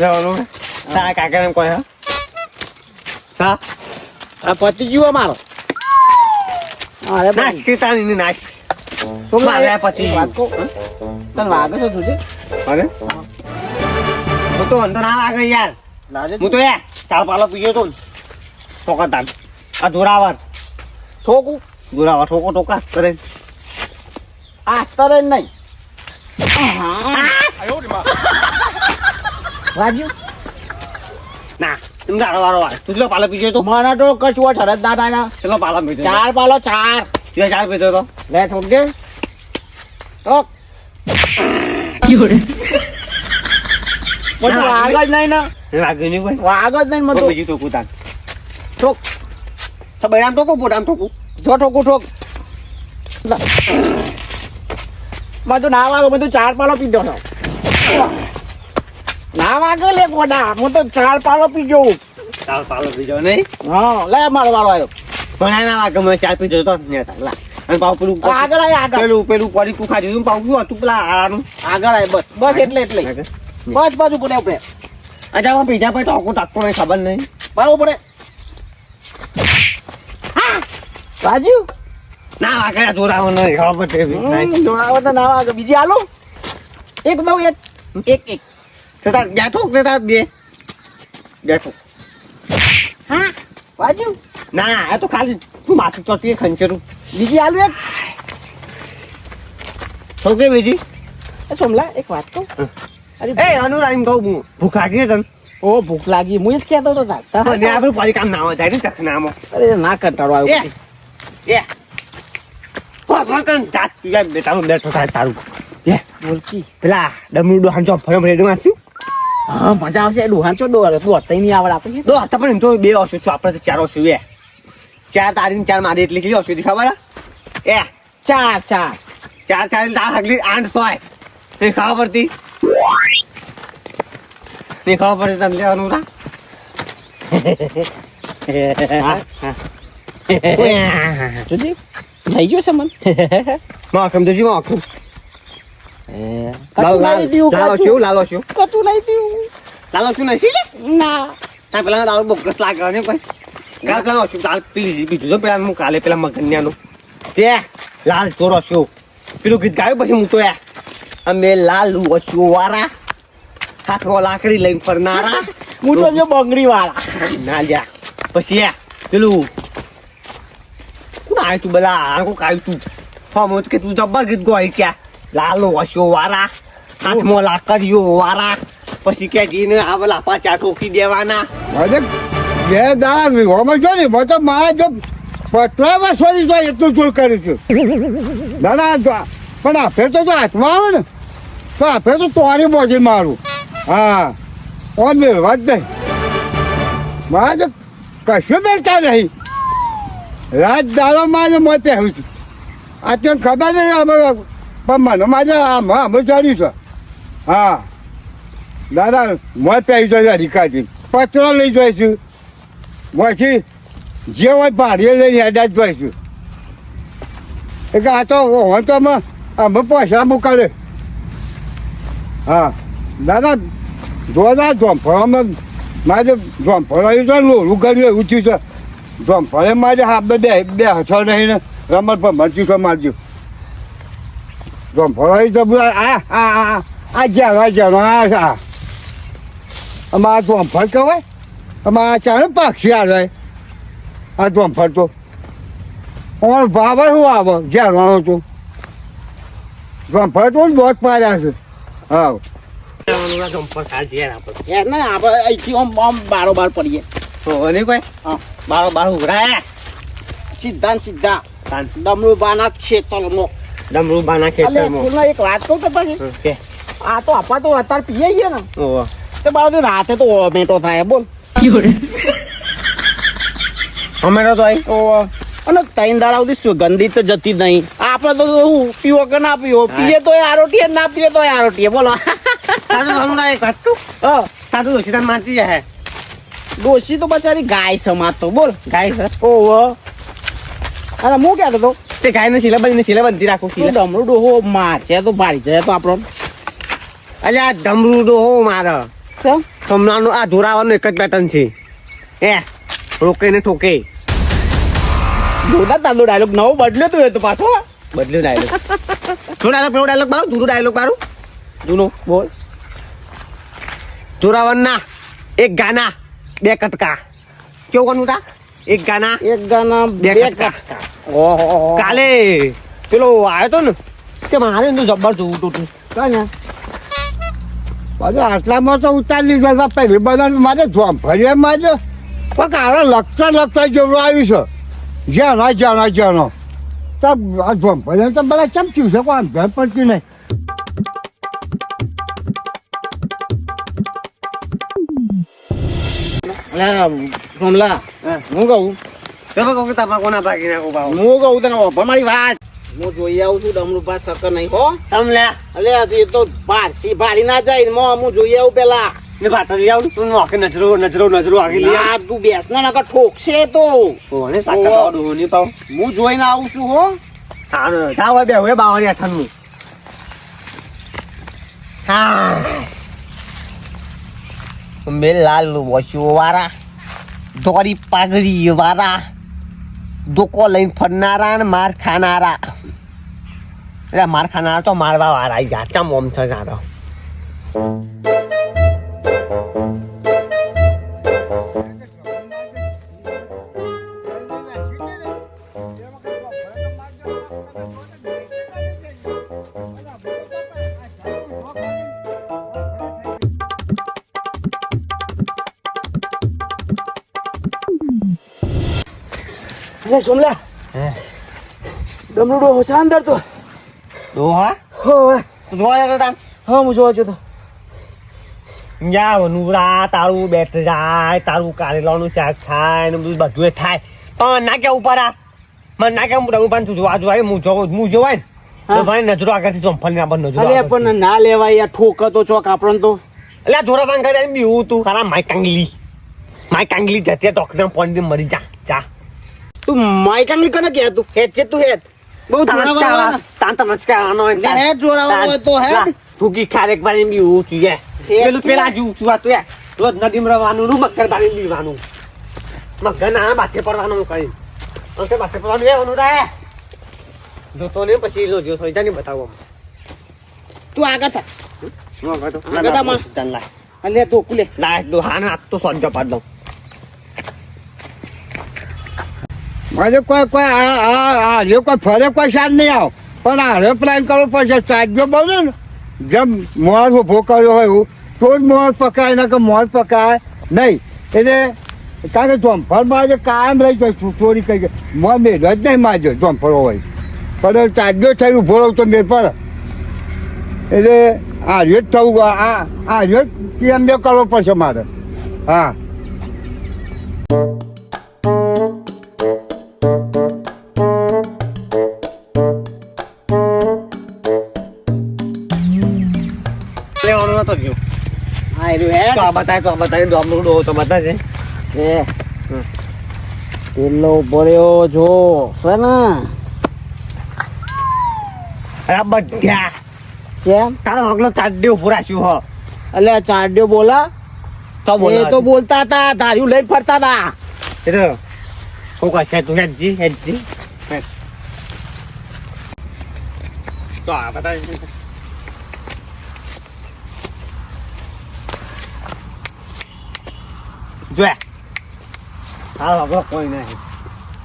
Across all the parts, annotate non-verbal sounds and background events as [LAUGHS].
કાકા એમ કોઈ હા. હા. આ પતિ ગયો અમારો. અરે નાશ કે તારી ની નાશ. શું મારે પતિ વાત કહું? તને વાગે છે તુજે અરે. હું તો અંદર ના લાગે યાર. લાગે હું તો યાર ચાર પાલો પીયો તો ઠોકા તાન. આ જોરાવર ઠોકું? ધોરાવર ઠોકો ટોકા કરે. આ તરે નહીં. રાજુ? ના એમ દાડો વાર તું પાલો પીજો તો? મને તો કશું શરત ના થાય ના. ચલો પાલો પીજો ચાર પાલો ચાર. ચાર ચાર પીજો તો? લે ઠોક દે ઠોક બધું ના, આગળ જ નહીં ના. લાગે નહીં કોઈ વાગ જ નહીં તો. મને બીજી ઠોકું તાન. ઠોક તો બૈરામ ઠોકો પોટામ ઠોકું જો ઠોકું ઠોક લે. ના વાગે બધું ચાર પાલો પીધો છો ના વાગે લે ગોડા હું તો ચાર પાલો પીજો ચાર પાલો પીજો નહીં? હા લે મારો વાળો આવ્યો પણ ના વાગે મને ચાર પીજો તો ને લા અને પાવ પેલું આગળ આય આગળ. પેલું પેલું પડી તું ખાધી તું પાવ શું હતું પેલા આનું આગળ આય બસ બસ એટલે એટલે. બસ બસ ઉપર ઉપર અચ્છા પીજા પર ટોકું ટાકતો નહીં ખબર નહીં? બરાબર પડે. રાજુ? ના વાગે જોડાવો નહીં ખબર છે જોડાવો તો ના વાગે. બીજી આલો એક નવ એક એક એક. તો તાર બેઠો તાર બે બેઠો હા રાજુ ના આ તો ખાલી તું માથું ચોટી ખંચરું બીજી આલુ એક તો કે બીજી સોમલા એક વાત તો અરે એ અનુરાગ એમ કહું હું ભૂખ લાગી છે તને ઓ ભૂખ લાગી હું જ કહેતો હતો તાર. મને આપણે પરી કામ ના જાય ને ચખનામાં અરે ના કંટાળો આવ્યો એ બેટાનું બેઠો થાય તારું એ બોલકી પેલા ડમરૂ હાંચો ફરમ રેડમાં મારશું હા મજા આવશે. ડોહાન છો દો તું અત્યારે નહીં આવડ આપણે દો પણ એમ તો બે ઓછું છું. આપણે ચાર ઓછું એ ચાર તારી ચાર મારી એટલી કેટલી ઓછું ખબર? એ ચાર ચાર. ચાર ચાર ને તાર હગલી આઠ થાય નહીં ખબર પડતી? નહીં ખબર પડતી તને લેવાનું રા [LAUGHS] થઈ ગયો છે મન. [LAUGHS] મોકમ તો શું કતું લાલ. શું લાલો શું? કતું દીધું લાલો શું નથી ના. ત્યાં પેલા દાળ બોગસ લાગે ને કોઈ. કાલ પેલા ઓછું દાળ પી બીજું તો પેલા હું કાલે પેલા મગન્યાનું. તે લાલ ચોરો શું? પેલું ગીત ગાયું પછી હું તો એ. અમે લાલ ઓછું વાળા હાથમાં લાકડી લઈને ફરનારા. [LAUGHS] હું તો જો બંગડી વાળા [LAUGHS] ના લ્યા. પછી એ પેલું કોણ આવ્યું તું પેલા કાયું કોક આવ્યું તું. હમ કે તું જબ્બર ગીત ગોઈ ક્યાં? લાલો ઓછો વાળા હાથમાં લાકડીઓ વારા. પછી કે જીને આ પેલા પાછા ઠોકી દેવાના. બે દાડા વિહોમાં જો ને, મેં તો મારા જો પટરામાં છોડી જાય એટલું જોર કર્યું છું. દાદા પણ આ ફેર તો હાથમાં આવે ને, તો આ ફેર તો તોરી બોજી મારું. હા ઓ મેળવા જ નહીં. મારે તો કશું મેળતા નહીં. રાત દાડોમાં જ મોં પહેરું છું. આ તો ખબર નહીં, અમે પણ મને મારે આમ અમે ચડ્યું છે. હા. દાદા મોત પહેરી જાય રીકાજી પચરો લઈ જઈશું પછી જે હોય ભાડીએ લઈને હેડા જ જઈશું એટલે આ તો હોય તો અમે અમે પૈસા મોકલે હા. દાદા જોરદાર જોમફળામાં મારે જોમફળાયું છે લોલું કર્યું એવું થયું છે. જોમફળે મારે હા બે બે હસો નહીં ને રમત પર મરચ્યું છે મારજો છે બધા આ આ આ આ જ્યાં આ જ્યાં આ આ. અમારા જોમફળ કહેવાય અમારા ચારે પક્ષી આવે આ જોમફળ તો અમારો ભાવ શું આવે? રહો તો. જોમફળ તો બહુ પાડ્યા છે. હા. આમ આમ બારોબાર પડીએ. નહીં કોઈ? હા. બારો બાર ઉઘરાય સીધા સીધા. ડમરૂ બાના છે ડમરૂ બાના અલે ખેતરમાં. સ્કૂલમાં એક વાત કહું તો પછી. કે? આ તો આપા તો અત્યારે પીએ છીએ ને. ઓહો. તે બાળો તો રાતે તો ઓમેટો થાય બોલ. અમે તો આઈ તો અને ત્રણ દાડા સુધી સુગંધિત તો જતી જ નહીં. આપણે તો શું પીવો કે ના પીવો? પીએ તો આરોટીએ ના પીએ તો આરોટીએ બોલો. સાચું હમણાં એક વાત તું હા. સાચું ઓછી તને મારતી જાય. ડોશી તો બચારી ગાય સમારતો બોલ. ગાય છે? ઓહો. અરે હું કહેતો તો તે ગાય ને સિલા બની સિલા નથી રાખું છું સિલા ડમરું ડોહો મારશે તો મારી જાય તો આપણો. અલ્યા આ તો હો મારે. હમણાંનું આ ધોરાવાનું એક જ પેટર્ન છે. એ રોકે ને ઠોકે. જોતા તારો ડાયલોગ નવો બદલ્યો તું એ તો પાછો. બદલ્યો ડાયલોગ શું ડાયલોગ પેલો ડાયલોગ મારું? જૂનું ડાયલોગ મારું? જૂનો. બોલ. જોરાવરના એક ગાના બે કટકા. કેવું કોનું તા? એક ગાના એક ગાના બે કટકા. કાલે પેલો આવ્યો તો ને કે મારે એનું જબ્બર જોવું તું. તું કાને બધું આટલામાં તો ઉતારી લીધો પહેલી બધા મારે ફરી મારે. પણ કાલે લખતા લખતા જેવડું આવ્યું છે. જાણા જાણા જાણો તો આ ફરી તો બધા ચમચ્યું છે? કોઈ ઘર પડતી નહીં. સોમલા હું કહું? તમે કહો કે તમાકુ ના ભાગી નાખો ભાવ હું? કહું તને મારી વાત. હું જોઈ આવું છું ડમરૂ પાસે સકર નહીં હો. તમ લે અલે એ તો બારસી ભારી ના જાય ને મો હું જોઈ આવું પેલા. ને ભાત લઈ આવું તું નોખે નજરો નજરો નજરો આગી લે આ તું બેસ ના નકર ઠોકશે તો. આવ ને તાકા પાવ દો પાવ. હું જોઈને આવું છું હો. હા તા હોય બે હોય બાવળી અઠાણું હા. મેં લાલ વસ્યો વાળા દોરી પાઘડી વાળા દોકો લઈને ફરનારા ને માર ખાનારા. એટલે માર ખાનારા તો મારવા વાળા જા ચમ ઓમ છે જાડો સોમલા. હે? ડમરૂડો હોશે અંદર તો. દોહા? હો તું જોયા તો? તાન હા હું જોવા છું તો યા વનુરા તારું બેઠ જાય તારું કારેલાનું શાક થાય ને બધું બધું થાય. પણ ના કે ઉપર આ. મને ના કે હું પણ તું જોવા જોવાય હું જોઉં હું જોવાય ને. ભાઈ નજરો આગળથી ચોંફલ ના આપણને નજરો અરે પણ ના લેવાય યાર ઠોક તો ચોક આપણને તો. એટલે જોરા ભાંગ બી બીવું તું. તારા માય કાંગલી. માય કાંગલી જતી ડોક્ટર પોઈન્ટ મરી જા. જા. તું માઇકાંગલી કને કે તું હેડ છે તું હેડ. બહુ જોરાવા તાન તો નચકાવાનો હોય તાન. હેડ જોરાવા હોય તો હેડ. થૂકી ખારેક બારી બીવું તું યે હેડ પેલું. પેલા જેવું તું આ તું યે રોજ નદીમાં રવાનું નું મગર બારી બીવાનું મગર ના બાથે પડવાનું કઈ અંકે બાથે પડવાનું રહેવાનું રહે જોતો ને પછી જો જો સોઈ જાની બતાવો તું આગળ થા. આગળ તા માં. ચાલ લાય અલે તો કુલે લાય દો હા ના તો સોજો પાડ દઉં. મારે કોઈ કોઈ આ આ કોઈ ફરે કોઈ સાર નહીં આવ. પણ હારે પ્લાન કરવો પડશે, સાજો બને ને, જેમ મોર ઊભો કર્યો હોય એવું, તો જ મોર પકડાય ના કે મોર પકડાય નહીં. એટલે કારણ કે જોમફળમાં આજે કાયમ રહી જાય ચોરી કરી ગઈ મોર મેળ જ નહીં મારજો જોમફળો હોય. પણ સાજો થઈ ઊભો રહું તો મેળ પડે. એટલે આજે જ થવું, આ આજે જ બે કરવો પડશે મારે. હા. તો આ બતાય તો આ બતાય ડોમનું ડો તો બતાશે એ. પેલો ભર્યો જો છે ને? અરે બધા. કેમ? તારો હગલો ચાડ્યો પુરાશ્યું હો. એટલે ચાડ્યો બોલા? તો એ બોલો તો બોલતા હતા ધાર્યું લઈને ફરતા હતા. એ તો શું કહે છે તું હેજી હેજી તો આ બતાય જોયા હા હગલો કોઈ નહીં.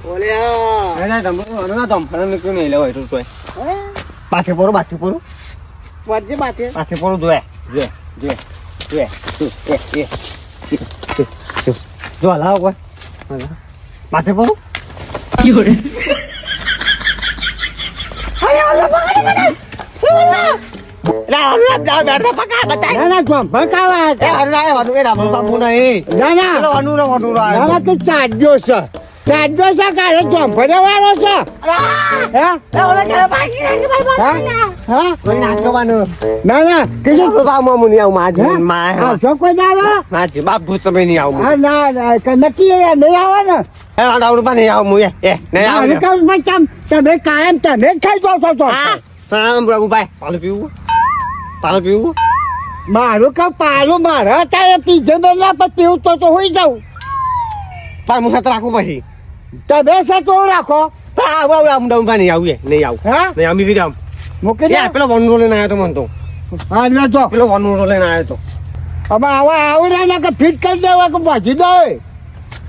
બોલ્યા ના ના તમે ના તમ ફરન નીકળી નહીં લેવાય તું તોય. પાછે પોરો પાછે પોરો. વચ્ચે બાતે પાછે પોરો જોયા જોયા જોયા જોયા એ એ જો હલાવો કોઈ. માથે પોરો? ના ના જોમફળ ખાવા ના ચાજો છે ચાજો છે કાલે જોમફળે વાળો છે ના ના કીધું હા છો કોઈ દાડો બાપ તમે નહીં આવું ના નક્કી નહીં આવે ને આવડું પણ નહીં આવું એ નહીં આવું કાયમ તમે ખાઈ જાઓ છો હા હા પીવું પાલું પીવું? મારું કામ પાલું મારા તારે પીજે ના પણ પીવું તો તો હોઈ જાઉં. પણ હું સાથે રાખું પછી. તમે સાચો રાખો? પણ આવું આવું આમ ડાઉન નહીં આવું નહીં આવું. હા? નહીં આમ બીજું આમ મૂકી દે. પેલો વન રોલ લઈને આવ્યો તો મને તો. હા લે તો. પેલો વન રોલ લઈને આવ્યો તો. હવે આવા આવડે ના કે ફિટ કરી દેવા કે ભાજી દો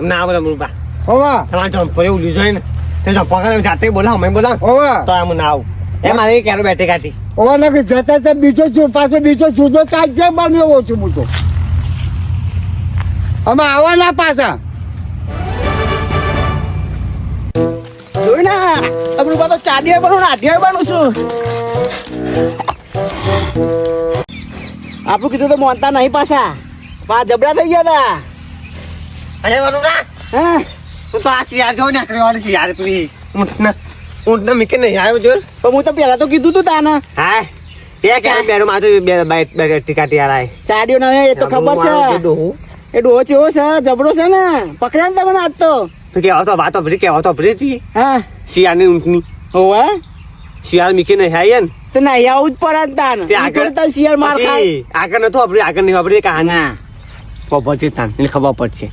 ના આવે મુરબા હોવા. તમારે જમ્પર એવું લીધો ને. તે જમ્પર પગાર જાતે બોલાવ મેં બોલાવ. હોવા. તો આમ ના આવું. એ મારે ક્યારે બેઠી કાઢી? હવે ને કે જતા જતા બીજો છું પાછો બીજો જુદો ચાર્જ કેમ બન્યો છું હું તો? અમે આવવાના પાછા. જોયું ને? આપણું બધો ચાડિયા બનું ને આઢિયા બનવું છું. આપણું કીધું તો મોનતા નહીં પાછા. પા જબડા થઈ ગયા હતા અરે વનુરા હા? હું તો આ શિયાર જો ને વાળી શિયાર પેલી ઊંટના મીકે નહીં આવ્યો જોર. પણ હું તો પેલા તો કીધું તું તાને. હા? એ ક્યારે બેનો માં તો બે બે બે ટીકા ટિયાર ચાડ્યો ના એ તો ખબર છે. એ ડોહો ચેવો છે? જબડો છે ને? પકડ્યા ને તમને આજ તો? તો કે તો વાતો ભરી કે તો ભરી હતી. હા. શિયાળની ઊંટની. હોવે શિયાળ મીકે નહીં આવી ને? તો ના આવું જ પડે તાન. આગળ તો શિયાળ માર ખાય. આગળ નતો વાપર્યું આગળ નહીં વાપરી કહાની. ખબર છે તાન એટલે ખબર પડશે.